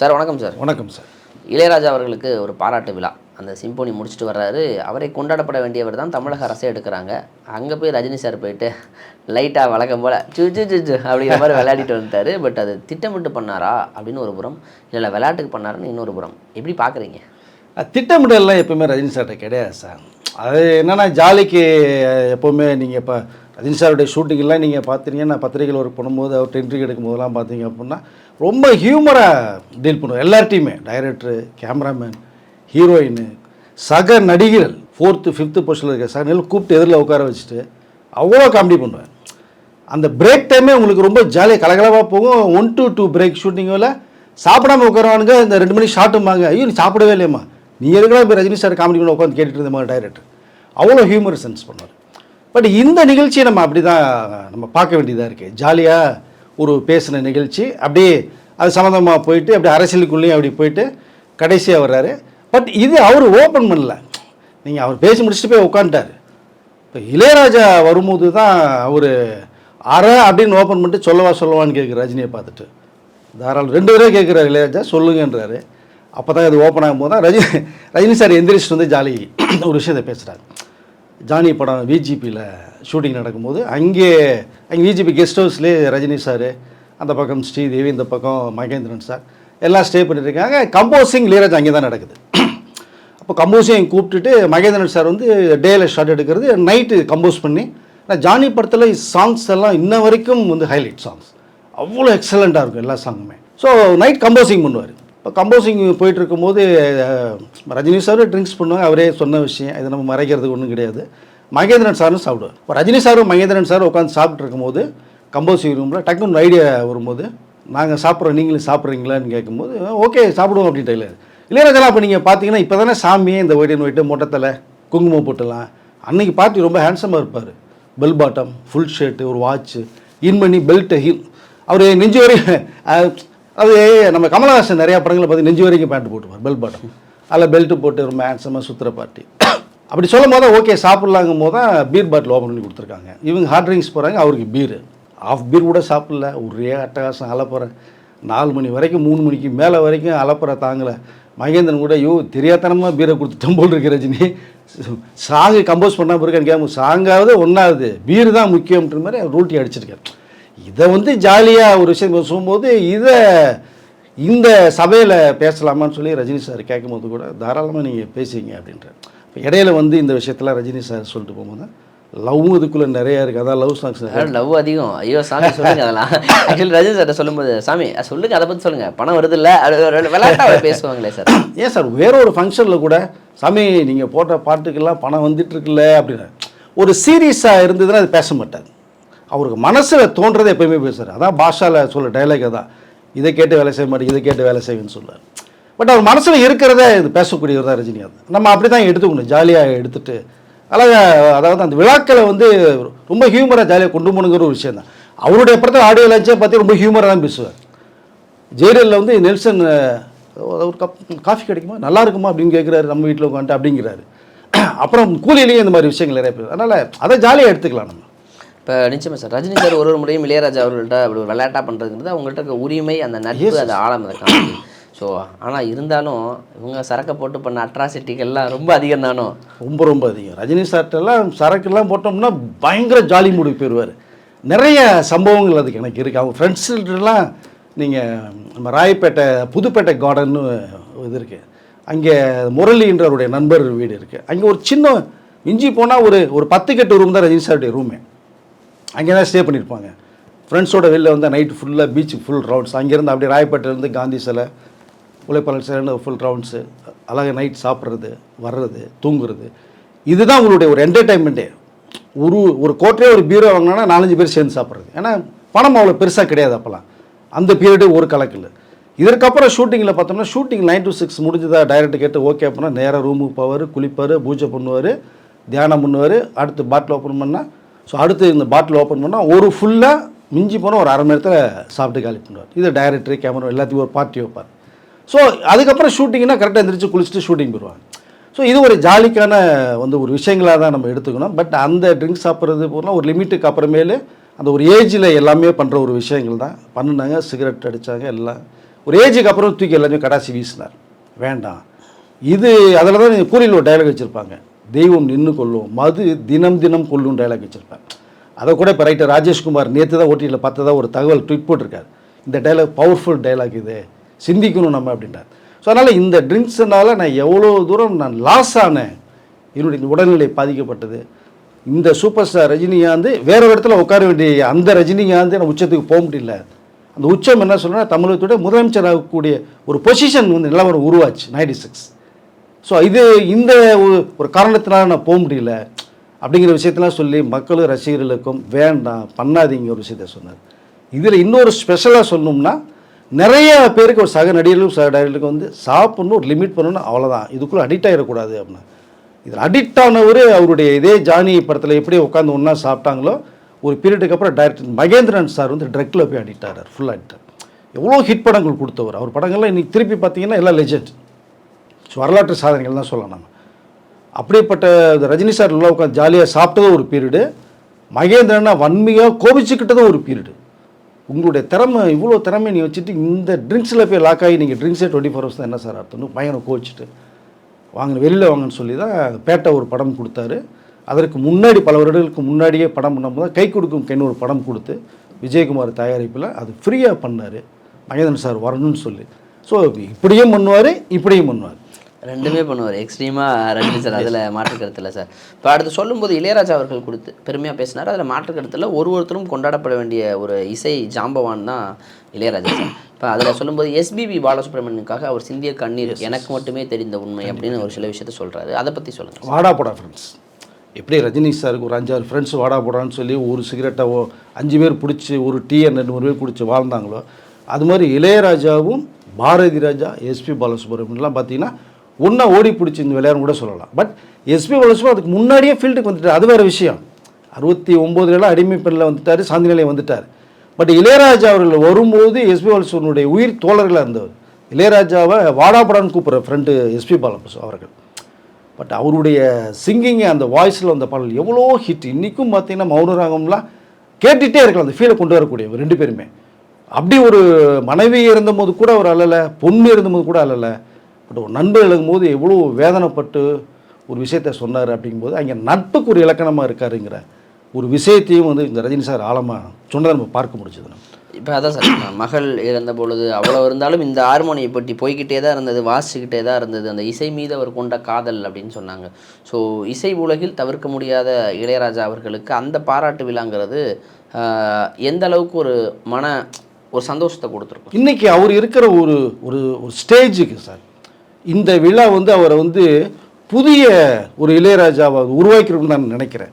Sir வணக்கம் sir. வணக்கம் sir. Ilaiyaraaja அவர்களுக்கு ஒரு பாராட்டு விழா. அந்த சிம்போனி முடிச்சுட்டு வர்றாரு. அவரை கொண்டாடப்பட வேண்டியவர் தான் தமிழக அரசே எடுக்கிறாங்க. அங்கே போய் ரஜினி சார் போயிட்டு லைட்டாக வழக்கம் போல். சு சு சு சு அப்படிங்கிற மாதிரி விளையாடிட்டு வந்துட்டாரு. பட் அது திட்டமிட்டு பண்ணாரா அப்படின்னு ஒரு புறம் இல்லை விளையாட்டுக்கு பண்ணாருன்னு இன்னொரு புறம். எப்படி பார்க்குறீங்க அஹ் திட்டமிடல்லாம் எப்பவுமே ரஜினி சார்கிட்ட கிடையாது சார். அது என்னென்னா ஜாலிக்கு எப்போவுமே நீங்கள் இப்போ ரஜினி சாருடைய ஷூட்டிங்கெல்லாம் நீங்கள் பார்த்தீங்கன்னா நான் பத்திரிகையில் ஒர்க் பண்ணும்போது அவர் இன்டர்வியூ எடுக்கும் போதெல்லாம் பார்த்தீங்க அப்படின்னா ரொம்ப ஹியூமராக டீல் பண்ணுவோம் எல்லார்ட்டையுமே. டைரக்டரு கேமராமேன் ஹீரோயின் சக நடிகர்கள் ஃபோர்த்து ஃபிஃப்த்து பொசிஷனில் இருக்க சக கூப்பிட்டு எதிரில் உட்கார வச்சுட்டு அவ்வளோ காமெடி பண்ணுவேன் அந்த பிரேக் டைமே உங்களுக்கு ரொம்ப ஜாலியாக கலகலவாக போகும். ஒன் டு டூ பிரேக் ஷூட்டிங்கில் சாப்பிடாம உட்காருவானுங்க இந்த ரெண்டு மணி ஷார்ட்டுமாங்க ஐயோ நீ சாப்பிடவே இல்லையம்மா. நீ எதுக்கெல்லாம் இப்போ ரஜினி சார் காமெடி பண்ண உட்காந்து கேட்டுட்டு மாதிரி டைரக்டர் அவ்வளோ ஹியூமர் சென்ஸ் பண்ணுவார். பட் இந்த நிகழ்ச்சியை நம்ம அப்படி தான் நம்ம பார்க்க வேண்டியதாக இருக்குது ஜாலியாக ஒரு பேசின நிகழ்ச்சி. அப்படியே அது சம்மந்தமாக போயிட்டு அப்படியே அரசியலுக்குள்ளேயும் அப்படி போயிட்டு கடைசியாக வர்றாரு. பட் இது அவர் ஓப்பன் பண்ணல. நீங்கள் அவர் பேசி முடிச்சுட்டு போய் உட்காந்துட்டார் இப்போ இளையராஜா வரும்போது தான் அவர் அரை அப்படின்னு ஓப்பன் பண்ணிட்டு சொல்லவா சொல்லவான்னு கேட்குற ரஜினியை பார்த்துட்டு. தாராளம் ரெண்டு பேரும் கேட்குறாரு இளையராஜா சொல்லுங்கன்றாரு. அப்போ தான் இது ஓப்பன் ஆகும்போது தான் ரஜினி ரஜினி சார் எந்திரிச்சிட்டு வந்து ஜாலி ஒரு விஷயத்தை பேசுகிறாரு ஜானி படம் விஜிபியில் ஷூட்டிங் நடக்கும்போது அங்கே அங்கே விஜிபி கெஸ்ட் ஹவுஸ்லேயே ரஜினி சார் அந்த பக்கம் ஸ்ரீதேவி இந்த பக்கம் மகேந்திரன் சார் எல்லாம் ஸ்டே பண்ணிட்டு இருக்காங்க கம்போசிங் லீராஜ் அங்கே தான் நடக்குது. அப்போ கம்போஸையும் கூப்பிட்டுட்டு மகேந்திரன் சார் வந்து டேயில் ஷார்ட் எடுக்கிறது நைட்டு கம்போஸ் பண்ணி ஆனால் ஜானி படத்தில் சாங்ஸ் எல்லாம் இன்ன வரைக்கும் வந்து ஹைலைட் சாங்ஸ் அவ்வளோ எக்ஸலண்ட்டாக இருக்கும் எல்லா சாங்குமே ஸோ நைட் கம்போசிங் பண்ணுவார். இப்போ கம்போசிங் போயிட்டு இருக்கும்போது ரஜினி சார் ட்ரிங்க்ஸ் பண்ணுவாங்க. அவரே சொன்ன விஷயம். இதை நம்ம மறைக்கிறதுக்கு ஒன்றும் கிடையாது. மகேந்திரன் சாரும் சாப்பிடுவார். இப்போ ரஜினி சாரும் மகேந்திரன் சாரும் உட்காந்து சாப்பிட்டு இருக்கும்போது கம்போசிங் ரூமில் டக்குன்னு ஐடியா வரும்போது நாங்கள் சாப்பிட்றோம். நீங்களும் சாப்பிட்றீங்களான்னு கேட்கும்போது ஓகே சாப்பிடுவோம் அப்படின்ட்டு இல்லை இளையராஜா இப்போ நீங்கள் பார்த்தீங்கன்னா இப்போ தானே சாமியே இந்த ஒயிட் அண்ட் ஒயிட்டு மொட்டத்தில் குங்குமம் போட்டுலாம். அன்னைக்கு பார்ட்டி ரொம்ப ஹேண்ட்ஸமாக இருப்பார். பெல் பாட்டம் ஃபுல் ஷர்ட்டு ஒரு வாட்ச்சு இன் பண்ணி பெல்ட்டு ஹீல் அவர் நெஞ்சு வரையும் அது நம்ம கமலஹாசன் நிறையா படங்களை பார்த்து நெஞ்சு வரைக்கும் பேண்ட் போட்டுவார் பெல்ட் பாட்டம் அதில் பெல்ட்டு போட்டு ரொம்ப ஹேண்ட்ஸமாக சுற்றுற பார்ட்டி அப்படி சொல்லும் போது ஓகே சாப்பிட்லாங்கும் போது தான் பீர் பாட்டில் ஓப்பன் பண்ணி கொடுத்துருக்காங்க. இவங்க ஹார்ட் ட்ரிங்க்ஸ் போகிறாங்க அவருக்கு பீர் ஆஃப் பீர் கூட சாப்பிடல ஒரே அட்டகாசம் அலப்புற. நாலு மணி வரைக்கும் மூணு மணிக்கு மேலே வரைக்கும் அலப்புற தாங்கலை. மகேந்திரன் கூட ஐயோ தெரியாதனமாக பீரை கொடுத்துட்டோம் போல் இருக்கு ரஜினி. சாங்கு கம்போஸ் பண்ணால் பிறகு எனக்கு சாங்காவது ஒன்றாவது பீர் தான் முக்கியம்ன்ற மாதிரி ரூல்ட்டி அடிச்சிருக்காரு. இதை வந்து ஜாலியாக ஒரு விஷயம் பேசும்போது இதை இந்த சபையில் பேசலாமான்னு சொல்லி ரஜினி சார் கேட்கும்போது கூட தாராளமாக நீங்கள் பேசிங்க அப்படின்றார். இப்போ இடையில வந்து இந்த விஷயத்தில் ரஜினி சார் சொல்லிட்டு போகும்போது லவ்வும் இதுக்குள்ளே நிறையா இருக்குது அதான் லவ் சாங்ஸ் லவ் அதிகம். ஐயோ சாமி சொல்லுங்க அதெல்லாம். ஆக்சுவலி ரஜினி சார்ட்ட சொல்லும்போது சாமி அஹ் சொல்லுங்க அதை பற்றி சொல்லுங்க. பணம் வருது இல்லை? விளையாட்டாக பேசுவாங்களே சார். ஏன் சார் வேற ஒரு ஃபங்க்ஷனில் கூட சாமி நீங்கள் போட்ட பாட்டுக்கெல்லாம் பணம் வந்துட்டு இருக்குல்ல? அப்படின்னு ஒரு சீரியஸாக இருந்ததுன்னா அது பேச மாட்டார். அவருக்கு மனசில் தோன்றதை எப்பயுமே பேசுகிறார் அதான் பாஷாவில் சொல்ல டைலாக் தான் இதை கேட்டு வேலை செய்ய மாட்டேன் இதை கேட்டு வேலை செய்வேன்னு சொல்லுவார் பட் அவர் மனசில் இருக்கிறத இது பேசக்கூடியவர் தான் ரஜினிகாந்த் நம்ம அப்படி தான் எடுத்துக்கணும் ஜாலியாக எடுத்துட்டு. அழகாக அதாவது அந்த விழாக்களை வந்து ரொம்ப ஹியூமராக ஜாலியாக கொண்டு போகணுங்கிற ஒரு விஷயம் தான் அவருடைய படத்தில் ஆடியோ லான்ச்சே பார்த்து ரொம்ப ஹியூமராக தான் பேசுவார். ஜெயலலிதா வந்து நெல்சன் ஒரு கப் காஃபி கிடைக்குமா? நல்லா இருக்குமா அப்படின்னு கேட்குறாரு நம்ம வீட்டில் உட்காந்துட்டு அப்படிங்கிறாரு. அப்புறம் கூலியிலேயே இந்த மாதிரி விஷயங்கள் நிறைய பேர். அதனால் அதை ஜாலியாக எடுத்துக்கலாம் நம்ம. இப்போ நிச்சயமா சார். ரஜினி சார் ஒரு ஒரு முறையும் இளையராஜா அவர்கள்ட்ட அப்படி ஒரு விளையாட்டா பண்ணுறதுங்கிறது அவங்கள்ட்ட இருக்க உரிமை அந்த நட்பு அந்த ஆழம் அதை காமிக்குது ஸோ ஆனால் இருந்தாலும் இவங்க சரக்கை போட்டு பண்ண அட்ராசிட்டிகள்லாம் ரொம்ப அதிகம் தானோ? ரொம்ப ரொம்ப அதிகம். ரஜினி சார்ட்டெல்லாம் சரக்குலாம் போட்டோம்னா பயங்கர ஜாலி மூடுக்கு போயிடுவார் நிறைய சம்பவங்கள் அதுக்கு எனக்கு இருக்குது அவங்க ஃப்ரெண்ட்ஸ்லாம் நீங்கள் நம்ம ராயப்பேட்டை புதுப்பேட்டை கார்டன்னு இது இருக்குது அங்கே முரளின்றவருடைய நண்பர் வீடு இருக்குது அங்கே ஒரு சின்ன மிஞ்சி போனால் ஒரு ஒரு பத்து கட்டு ரூம் தான் ரஜினி சாருடைய ரூமே அங்கே தான் ஸ்டே பண்ணியிருப்பாங்க. ஃப்ரெண்ட்ஸோட வெளில வந்து நைட்டு ஃபுல்லாக பீச் ஃபுல் ரவுண்ட்ஸ் அங்கேருந்து அப்படியே ராயப்பேட்டையிலேருந்து காந்தி சிலை உழைப்பாளர் சிலைன்னு ஃபுல் ரவுண்ட்ஸு அழகாக நைட் சாப்பிட்றது வர்றது தூங்குறது. இதுதான் உங்களுடைய ஒரு என்டர்டைன்மெண்ட்டே ஒரு ஒரு கோட்டையே ஒரு பீரோ வாங்கினா நாலஞ்சு பேர் சேர்ந்து சாப்பிட்றது. ஏன்னா பணம் அவ்வளோ பெருசாக கிடையாது அப்போல்லாம். அந்த பீரியடு ஒரு கலக்கில் இதற்கப்புறம் ஷூட்டிங்கில் பார்த்தோம்னா ஷூட்டிங் நைன் டு சிக்ஸ் முடிஞ்சதா டைரக்ட் கேட்டு ஓகே அப்படின்னா நேராக ரூமுக்கு போவார் குளிப்பார் பூஜை பண்ணுவார் தியானம் பண்ணுவார் அடுத்து பாட்டில் ஓப்பன் பண்ணால் ஸோ அடுத்து இந்த பாட்டில் ஓப்பன் பண்ணால் ஒரு ஃபுல்லாக மிஞ்சி போனால் ஒரு அரை மணி நேரத்தில் சாப்பிட்டு காலி பண்ணுவார் இது டைரக்டர் கேமரா எல்லாத்தையும் ஒரு பார்ட்டி வைப்பார். ஸோ அதுக்கப்புறம் ஷூட்டிங்னா கரெக்டாக எந்திரிச்சு குளிச்சுட்டு ஷூட்டிங் போயிடுவாங்க. ஸோ இது ஒரு ஜாலிக்கான வந்து ஒரு விஷயங்களாக தான் நம்ம எடுத்துக்கணும். பட் அந்த ட்ரிங்க்ஸ் சாப்பிட்றது போனால் ஒரு லிமிட்டுக்கு அப்புறமேலு அந்த ஒரு ஏஜில் எல்லாமே பண்ணுற ஒரு விஷயங்கள் தான். பண்ணினாங்க சிகரெட் அடித்தாங்க எல்லாம். ஒரு ஏஜுக்கு அப்புறம் தூக்கி எல்லாத்தையும் கடாசி வீசினார். வேண்டாம். இது அதில் தான் கூலியில் ஒரு டைலாக் வச்சுருப்பாங்க. தெய்வம் நின்று கொள்ளும் மது தினம் தினம் கொள்ளும் டைலாக் வச்சுருப்பேன் அதை கூட இப்போ ரைட்டர் ராஜேஷ்குமார் நேற்று தான் ஓட்டியில் பார்த்ததா ஒரு தகவல் ட்விட் போட்டிருக்கார். இந்த டைலாக் பவர்ஃபுல் டைலாக் இது. சிந்திக்கணும் நம்ம அப்படின்றார். ஸோ அதனால் இந்த ட்ரிங்க்ஸுனால நான் எவ்வளோ தூரம் நான் லாஸ் ஆனேன். என்னுடைய உடல்நிலை பாதிக்கப்பட்டது. இந்த சூப்பர் ஸ்டார் ரஜினிகாந்த் வேற ஒரு இடத்துல உட்கார வேண்டிய அந்த ரஜினிகாந்த் நான் உச்சத்துக்கு போக முடியல. அந்த உச்சம் என்ன சொல்றேன்னா தமிழகத்துடைய முதலமைச்சர் ஆகக்கூடிய ஒரு பொசிஷன் வந்து நிலவரம் உருவாச்சு நைன்டி சிக்ஸ் ஸோ இது இந்த ஒரு- ஒரு காரணத்தினால நான் போக முடியல. அப்படிங்கிற விஷயத்தெல்லாம் சொல்லி மக்களும் ரசிகர்களுக்கும் வேண்டாம் பண்ணாதீங்க ஒரு விஷயத்த சொன்னார். இதில் இன்னொரு ஸ்பெஷலாக சொல்லணும்னா நிறைய பேருக்கு ஒரு சக நடிகர்களும் சக நடிகர்களுக்கு வந்து சாப்பிட்ணும் ஒரு லிமிட் பண்ணணும் அவ்வளோதான் இதுக்குள்ளே அடிக்ட் ஆகிடக்கூடாது அப்படின்னா. இதில் அடிக்ட் ஆனவர் அவருடைய இதே ஜானி படத்தில் எப்படி உட்காந்து ஒன்றா சாப்பிட்டாங்களோ ஒரு பீரியடுக்கு அப்புறம் டைரக்டர் மகேந்திரன் சார் வந்து ட்ரக்கில் போய் அடிக்ட் ஆகிறார் ஃபுல் அடிக்டர் எவ்வளோ ஹிட் படங்கள் கொடுத்தவர். அவர் படங்கள்லாம் இன்னைக்கு திருப்பி பார்த்தீங்கன்னா எல்லாம் லெஜெண்ட் ஸோ வரலாற்று சாதனைகள் தான் சொல்லலாம் நம்ம. அப்படிப்பட்ட ரஜினி சார் உள்ள உட்காந்து ஜாலியாக சாப்பிட்டதும் ஒரு பீரியடு மகேந்திரனா வன்மையாக கோபிச்சுக்கிட்டதும் ஒரு பீரியடு உங்களுடைய திறமை இவ்வளோ திறமை நீ வச்சுட்டு இந்த ட்ரிங்க்ஸில் போய் லாக் ஆகி நீங்கள் ட்ரிங்க்ஸே டுவெண்ட்டி ஃபோர் ஹவர்ஸ் தான் என்ன சார் அர்த்தம்னு பையனை கோச்சிட்டு வாங்க வெளியில் வாங்கன்னு சொல்லி தான் பேட்டை ஒரு படம் கொடுத்தாரு. அதற்கு முன்னாடி பல வருடங்களுக்கு முன்னாடியே படம் பண்ணும்போது தான் கை கொடுக்கும் கைன்னு ஒரு படம் கொடுத்து விஜயகுமார் தயாரிப்பில் அது ஃப்ரீயாக பண்ணார். மகேந்திரன் சார் வரணும்னு சொல்லி. ஸோ இப்படியும் பண்ணுவார் இப்படியும் பண்ணுவார். ரெண்டுமே பண்ணுவார். எக்ஸ்ட்ரீமாக ரஜினி சார் அதில் மாற்று கருத்து இல்லை சார். இப்போ அடுத்து சொல்லும்போது இளையராஜா அவர்கள் கொடுத்து பெருமையாக பேசினார். அதில் மாற்று கருத்தில் ஒரு ஒருத்தரும் கொண்டாடப்பட வேண்டிய ஒரு இசை ஜாம்பவான் தான் இளையராஜா சார். இப்போ அதில் சொல்லும்போது எஸ்பிபி பாலசுப்ரமணியனுக்காக அவர் சிந்திய கண்ணீர் எனக்கு மட்டுமே தெரிந்த உண்மை அப்படின்னு ஒரு சில விஷயத்த சொல்கிறாரு அதை பற்றி சொல்லுங்கள் வாடா போடா ஃப்ரெண்ட்ஸ் எப்படி ரஜினி சாருக்கு ஒரு அஞ்சாறு ஃப்ரெண்ட்ஸ் வாடா போடான்னு சொல்லி ஒரு சிகரெட்டை ஓ அஞ்சு பேர் பிடிச்சி ஒரு டீ ரெண்டு மூணு பேர் பிடிச்சி வாழ்ந்தாங்களோ அது மாதிரி இளையராஜாவும் பாரதி ராஜா எஸ்பி பாலசுப்ரமணியன்லாம் பார்த்தீங்கன்னா ஒன்றா ஓடி பிடிச்சி இந்த விளையாடுன்னு கூட சொல்லலாம். பட் எஸ்பி பாலசுப்ரமணியம் அதுக்கு முன்னாடியே ஃபீல்டுக்கு வந்துட்டார். அது வேறு விஷயம். அறுபத்தி ஒம்போதுலாம் அடிமை பெண்ணில் வந்துட்டார் சாந்தி நிலையம் வந்துட்டார். பட் இளையராஜா அவர்கள் வரும்போது எஸ்பி பாலசுப்ரமணியுடைய உயிர் தோழர்களாக இருந்தவர். இளையராஜாவை வாடாபடான்னு கூப்பிட்ற ஃப்ரெண்டு எஸ்பி பாலசு அவர்கள். பட் அவருடைய சிங்கிங்கை அந்த வாய்ஸில் வந்த பாடல் எவ்வளோ ஹிட் இன்றைக்கும் பார்த்தீங்கன்னா மௌனராகம்லாம் கேட்டுகிட்டே இருக்கலாம். அந்த ஃபீலை கொண்டு வரக்கூடிய ரெண்டு பேருமே. அப்படி ஒரு மனைவி இருந்தபோது கூட அவர் அழலை பொண்ணு இருந்தபோது கூட அழலை பட் ஒரு நண்பர் எழுதும்போது எவ்வளோ வேதனைப்பட்டு ஒரு விஷயத்த சொன்னார் அப்படிங்கும்போது அங்கே நட்புக்கு ஒரு இலக்கணமாக இருக்காருங்கிற ஒரு விஷயத்தையும் வந்து இந்த ரஜினி சார் ஆழமாக சொன்னதை நம்ம பார்க்க முடிஞ்சது நம்ம. இப்போ அதான் சார் மகள் இறந்த பொழுது அவ்வளோ இருந்தாலும் இந்த ஹார்மோனியை பற்றி போய்கிட்டே தான் இருந்தது வாசிச்சுக்கிட்டே தான் இருந்தது. அந்த இசை மீது அவர் கொண்ட காதல் அப்படின்னு சொன்னாங்க. ஸோ இசை உலகில் தவிர்க்க முடியாத இளையராஜா அவர்களுக்கு அந்த பாராட்டு விழாங்கிறது எந்த அளவுக்கு ஒரு மன ஒரு சந்தோஷத்தை கொடுத்துருக்கும்? இன்னைக்கு அவர் இருக்கிற ஒரு ஒரு ஸ்டேஜுக்கு சார் இந்த விழா வந்து அவரை வந்து புதிய ஒரு இளையராஜாவை உருவாக்கிறோம்னு நான் நினைக்கிறேன்.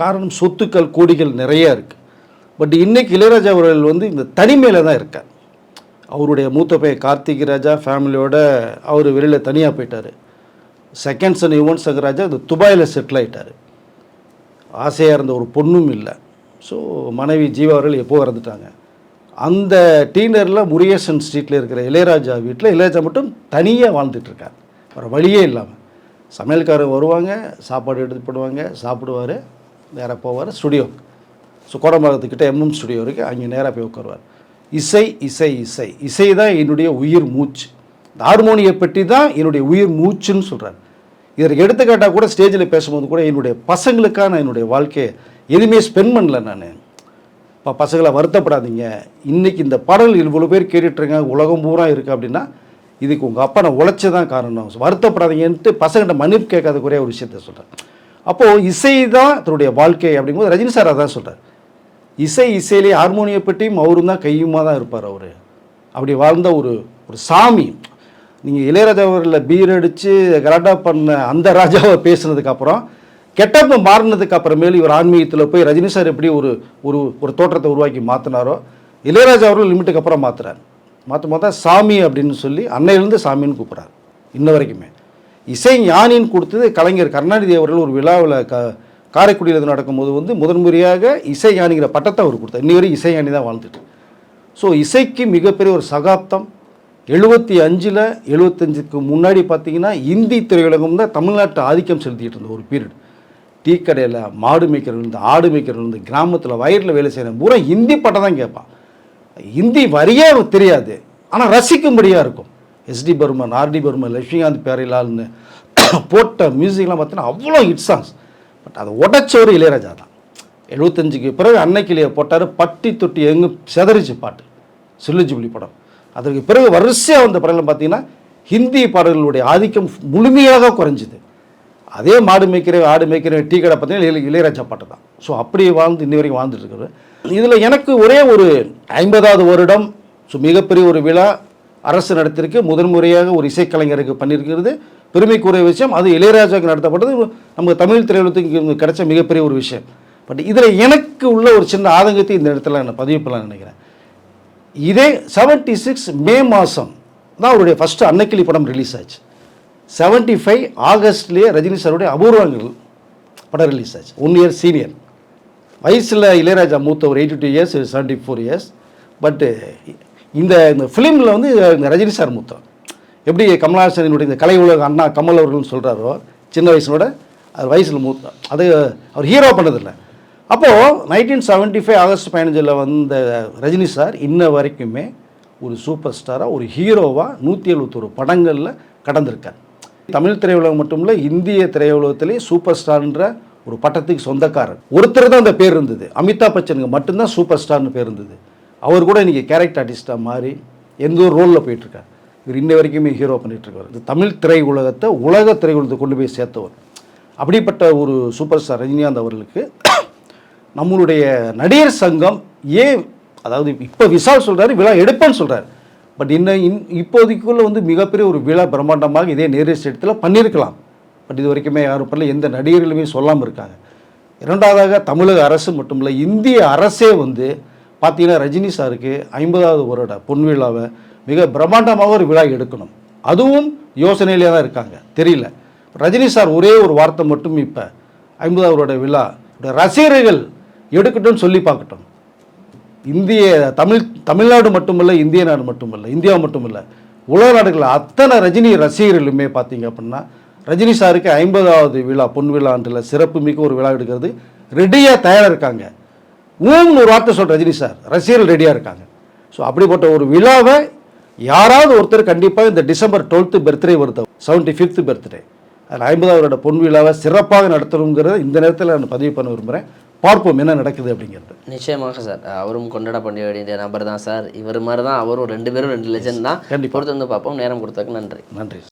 காரணம் சொத்துக்கள் கோடிகள் நிறையா இருக்குது பட் இன்றைக்கி இளையராஜா அவர்கள் வந்து இந்த தனிமையில் தான் இருக்கார். அவருடைய மூத்த பையன் கார்த்திக் ராஜா ஃபேமிலியோட அவர் வெளியில் தனியாக போயிட்டார். செகண்ட் சன் யுவன் சங்கர் ராஜா இந்த துபாயில் செட்டில் ஆகிட்டார் ஆசையாக இருந்த ஒரு பொண்ணும் இல்லை. ஸோ மனைவி ஜீவா அவர்கள் எப்போ இறந்துட்டாங்க? அந்த டீனரில் முருகேசன் ஸ்ட்ரீட்டில் இருக்கிற இளையராஜா வீட்டில் இளையராஜா மட்டும் தனியாக வாழ்ந்துட்டுருக்கார் வேறு வழியே இல்லாமல் சமையல்காரர் வருவாங்க சாப்பாடு எடுத்து போடுவாங்க சாப்பிடுவார் நேராக போவார் ஸ்டுடியோ ஸோ கோடம்பாக்கத்துக்கிட்ட எம்எம் ஸ்டுடியோ இருக்குது அங்கே நேராக போய் உட்காருவார். இசை இசை இசை. இசை தான் என்னுடைய உயிர் மூச்சு. இந்த ஹார்மோனியை பற்றி தான் என்னுடைய உயிர் மூச்சுன்னு சொல்கிறார் இதற்கு எடுத்துக்காட்டால் கூட ஸ்டேஜில் பேசும்போது கூட என்னுடைய பசங்களுக்காக என்னுடைய வாழ்க்கையை எதுவுமே ஸ்பெண்ட் பண்ணல நான். இப்போ பசங்களை வருத்தப்படாதீங்க. இன்றைக்கி இந்த பாடல் இவ்வளோ பேர் கேட்டுட்ருங்க உலகம் பூரா இருக்குது அப்படின்னா இதுக்கு உங்கள் அப்பா நான் உழைச்சி தான் காரணம். வருத்தப்படாதீங்கன்ட்டு பசங்கள்கிட்ட மன்னிப்பு கேட்காதக்குரிய ஒரு விஷயத்த சொல்கிறேன் அப்போது இசை தான் தன்னுடைய வாழ்க்கை அப்படிங்கும்போது ரஜினி சார் அதான் சொல்கிறார் இசை இசையிலே ஹார்மோனியை பற்றியும் அவரும் தான் கையுமாக தான் இருப்பார் அவர். அப்படி வாழ்ந்த ஒரு ஒரு சாமி. நீங்கள் இளையராஜா பீர் அடித்து கலாட்டா பண்ண அந்த ராஜாவை பேசுனதுக்கப்புறம் கெட்டப்ப மாறினதுக்கு அப்புறமேல் இவர் ஆன்மீகத்தில் போய் ரஜினி சார் எப்படி ஒரு ஒரு ஒரு தோற்றத்தை உருவாக்கி மாற்றினாரோ இளையராஜா அவர்கள் லிமிட்டுக்கு அப்புறம் மாற்றுறாரு மாற்றும் போது தான் சாமி அப்படின்னு சொல்லி அன்னையிலேருந்து சாமின்னு கூப்பிட்றாரு. இன்ன வரைக்குமே. இசை ஞானின்னு கொடுத்தது கலைஞர் கருணாநிதி அவர்கள் ஒரு விழாவில் க காரைக்குடியில் இது நடக்கும்போது வந்து முதன்முறையாக இசை ஞானிங்கிற பட்டத்தை அவர் கொடுத்தார். இன்னி வரை இசை ஞானி தான் வாழ்ந்துட்டு. ஸோ இசைக்கு மிகப்பெரிய ஒரு சகாப்தம். எழுபத்தி அஞ்சில் எழுபத்தஞ்சுக்கு முன்னாடி பார்த்தீங்கன்னா இந்தி திரையுலகம் தான் தமிழ்நாட்டு ஆதிக்கம் செலுத்திட்டு இருந்த ஒரு பீரியட் டீ கடையில் மாடு மேய்க்கிறவங்க ஆடு மேய்க்கிறவங்க கிராமத்தில் வயலில் வேலை செய்கிற பூரா ஹிந்தி பாட்டை தான் கேட்பான். ஹிந்தி வரியே அவனுக்கு தெரியாது. ஆனால் ரசிக்கும்படியாக இருக்கும். எஸ்டி பர்மன் ஆர்டி பர்மன் லட்சுமிகாந்த் பேரிலால்னு போட்ட மியூசிக்லாம் பார்த்தீங்கன்னா அவ்வளோ ஹிட் சாங்ஸ் பட் அதை உடைச்சவர் இளையராஜா தான். எழுபத்தஞ்சுக்கு பிறகு அன்னைக்கிலேயே போட்டார் பட்டி தொட்டி எங்கும் செதறிச்சு பாட்டு. சில்லுஜிபிலி படம். அதற்கு பிறகு வரிசையாக வந்த படங்கள் பார்த்தீங்கன்னா ஹிந்தி பாடல்களுடைய ஆதிக்கம் முழுமையாக குறைஞ்சிது. அதே மாடு மேய்க்கிற ஆடு மேய்க்கிற டீ கடை பார்த்தீங்கன்னா இளைய- இளையராஜா பாட்டு தான். ஸோ அப்படி வாழ்ந்து இன்னி வரைக்கும் வாழ்ந்துட்டு இருக்கிறது. இதில் எனக்கு ஒரே ஒரு ஐம்பதாவது வருடம் ஸோ மிகப்பெரிய ஒரு விழா அரசு நடத்தியிருக்கு. முதன் முறையாக ஒரு இசைக்கலைஞருக்கு பண்ணியிருக்கிறது. பெருமைக்குரிய விஷயம் அது இளையராஜாவுக்கு நடத்தப்பட்டது. நம்ம தமிழ் திரையுலகத்துக்கு கிடைச்ச மிகப்பெரிய ஒரு விஷயம். பட் இதில் எனக்கு உள்ள ஒரு சின்ன ஆதங்கத்தை இந்த இடத்துல நான் பதிவு பண்ணலாம்னு நினைக்கிறேன். இதே 76 சிக்ஸ் மே மாதம் தான் அவருடைய ஃபஸ்ட்டு அன்னக்கிளி படம் ரிலீஸ் ஆச்சு. 75 ஃபைவ் ஆகஸ்ட்லேயே ரஜினி சாருடைய அபூர்வங்கள் படம் ரிலீஸ் ஆச்சு. ஒன் இயர் சீனியர் வயசில் இளையராஜா மூத்த ஒரு eighty two years seventy four years பட்டு இந்த இந்த ஃபிலிமில் வந்து இந்த ரஜினி சார் மூத்தம் எப்படி கமலஹாசனுடைய இந்த கலை உலக அண்ணா கமல் அவர்கள்னு சொல்கிறாரோ சின்ன வயசுனோட அது வயசில் மூத்தம் அது அவர் ஹீரோ பண்ணதில்லை. அப்போது நைன்டீன் செவன்ட்டி ஃபைவ் ஆகஸ்ட் பதினஞ்சில் வந்த ரஜினி சார் இன்ன வரைக்குமே ஒரு சூப்பர் ஸ்டாராக ஒரு ஹீரோவாக நூற்றி எழுபத்தொரு படங்களில் கடந்திருக்கார். தமிழ் திரையுலகம் மட்டும் இல்லை இந்திய திரையுலகத்திலே சூப்பர் ஸ்டார்ன்ற ஒரு பட்டத்துக்கு சொந்தக்காரர். ஒருத்தர் தான் அந்த பேர் இருந்தது. அமிதாப் பச்சனுக்கு மட்டும்தான் சூப்பர் ஸ்டார்னு பேர் இருந்தது. அவர் கூட இன்றைக்கி கேரக்டர் ஆர்டிஸ்ட்டாக மாறி எந்த ஒரு ரோலில் போயிட்டுருக்கார். இவர் இன்ன வரைக்குமே ஹீரோ பண்ணிகிட்ருக்கார் இந்த தமிழ் திரையுலகத்தை உலக திரையுலகத்தை கொண்டு போய் சேர்த்தவர். அப்படிப்பட்ட ஒரு சூப்பர் ஸ்டார் ரஜினிகாந்த் அவர்களுக்கு நம்மளுடைய நடிகர் சங்கம் ஏன் அதாவது இப்போ விசால் சொல்கிறாரு விழா எடுப்பேன்னு சொல்கிறார் பட் இன்னும் இன் இப்போதைக்குள்ள வந்து மிகப்பெரிய ஒரு விழா பிரம்மாண்டமாக இதே நேரஸ்ட் இடத்துல பண்ணியிருக்கலாம். பட் இது வரைக்குமே யாரும் பண்ணல எந்த நடிகர்களுமே சொல்லாமல் இருக்காங்க. இரண்டாவதாக தமிழக அரசு மட்டும் இல்லை இந்திய அரசே வந்து பார்த்தீங்கன்னா ரஜினி சாருக்கு ஐம்பதாவது வருட பொன் விழாவை மிக பிரம்மாண்டமாக ஒரு விழா எடுக்கணும். அதுவும் யோசனையிலே தான் இருக்காங்க. தெரியல. ரஜினி சார் ஒரே ஒரு வார்த்தை மட்டும் இப்போ ஐம்பதாவது வருட விழா ரசிகர்கள் எடுக்கட்டும்னு சொல்லி பார்க்கட்டும். இந்திய தமிழ் தமிழ்நாடு மட்டுமல்ல இந்திய நாடு மட்டுமல்ல இந்தியா மட்டுமல்ல உலக நாடுகளில் அத்தனை ரஜினி ரசிகர்களுமே பார்த்தீங்க அப்படின்னா ரஜினி சாருக்கு ஐம்பதாவது விழா பொன் விழான்றில் சிறப்பு மிக்க ஒரு விழா எடுக்கிறது. ரெடியாக தயாராக இருக்காங்க ஊம்னு ஒரு வார்த்தை சொல்கிற ரஜினி சார். ரசிகர்கள் ரெடியாக இருக்காங்க. ஸோ அப்படிப்பட்ட ஒரு விழாவை யாராவது ஒருத்தர் கண்டிப்பாக இந்த டிசம்பர் டுவெல்த்து பர்த்டே வருது. செவன்ட்டி ஃபிஃப்த் பர்த்டே அதில் ஐம்பதாவதோட பொன் விழாவை சிறப்பாக நடத்தணுங்கிறத இந்த நேரத்தில் நான் பதிவு பண்ண விரும்புகிறேன் பார்ப்போம் என்ன நடக்குது அப்படிங்கிறது. நிச்சயமாக சார். அவரும் கொண்டாடப்பட வேண்டிய நபர் தான் சார். இவர் மாதிரி தான் அவரும் ரெண்டு பேரும் ரெண்டு லெஜண்ட் தான். கண்டிப்பா. பொறுத்து வந்து பார்ப்போம். நேரம் கொடுத்ததுக்கு நன்றி. நன்றி.